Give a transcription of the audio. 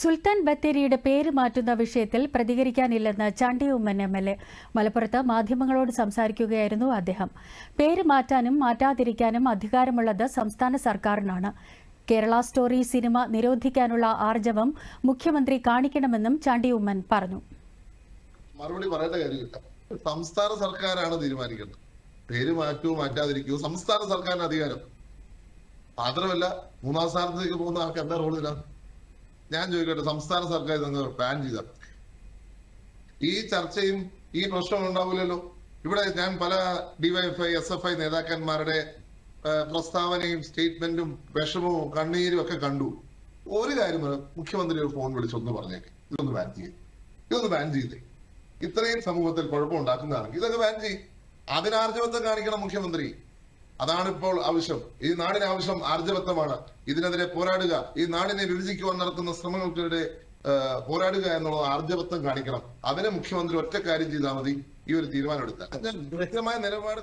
സുൽത്താൻ ബത്തേരിയുടെ പേര് മാറ്റുന്ന വിഷയത്തിൽ പ്രതികരിക്കാനില്ലെന്ന് Chandy Oommen M L A മലപ്പുറത്ത് മാധ്യമങ്ങളോട് സംസാരിക്കുകയായിരുന്നു അദ്ദേഹം. പേര് മാറ്റാനും മാറ്റാതിരിക്കാനും അധികാരമുള്ളത് സംസ്ഥാന സർക്കാരിനാണ്. കേരള സ്റ്റോറി സിനിമ നിരോധിക്കാനുള്ള ആർജവം മുഖ്യമന്ത്രി കാണിക്കണമെന്നും ചാണ്ടി ഉമ്മൻ പറഞ്ഞു. മറുപടി കാര്യമില്ല. സംസ്ഥാന സർക്കാരാണ് തീരുമാനിക്കേണ്ടത്. പേര് മാറ്റൂ മാറ്റാതിരിക്കൂ സംസ്ഥാന സർക്കാരിന് അധികാരം. മാത്രമല്ല മൂന്നാം സ്ഥാനത്തേക്ക് പോകുന്ന ആൾക്ക് എന്താ ഇല്ല ഞാൻ ചോദിക്കട്ടെ സംസ്ഥാന സർക്കാർ നിങ്ങൾ ബാൻ ചെയ്ത? ഈ ചർച്ചയും ഈ പ്രശ്നവും ഉണ്ടാവില്ലല്ലോ. ഇവിടെ ഞാൻ പല ഡിവൈഎഫ്ഐ എസ് എഫ് ഐ നേതാക്കന്മാരുടെ പ്രസ്താവനയും സ്റ്റേറ്റ്മെന്റും വിഷമവും കണ്ണീരും ഒക്കെ കണ്ടു. ഒരു കാര്യം മുഖ്യമന്ത്രി ഒരു ഫോൺ വിളിച്ചൊന്ന് പറഞ്ഞേക്കെ. ഇതൊന്ന് ബാൻ ചെയ്യേ. ഇതൊന്ന് ബാൻ ചെയ്തേ. ഇത്രയും സമൂഹത്തിൽ കുഴപ്പം കുഴപ്പമുണ്ടാക്കുന്നതാണെങ്കിൽ ഇതൊക്കെ ബാൻ ചെയ്യും. അതിനാർജവത്വം കാണിക്കണം മുഖ്യമന്ത്രി. അതാണ് ഇപ്പോൾ ആവശ്യം. ഈ നാടിന് ആവശ്യം ആർജവത്വമാണ്. ഇതിനെതിരെ പോരാടുക. ഈ നാടിനെ വിഭജിക്കുവാൻ നടത്തുന്ന ശ്രമങ്ങൾക്കെതിരെ പോരാടുക എന്നുള്ള ആർജവത്വം കാണിക്കണം. അതിന് മുഖ്യമന്ത്രി ഒറ്റ കാര്യം ചെയ്താൽ മതി. ഈ ഒരു തീരുമാനം എടുത്താൽ കൃത്യമായ നിലപാട്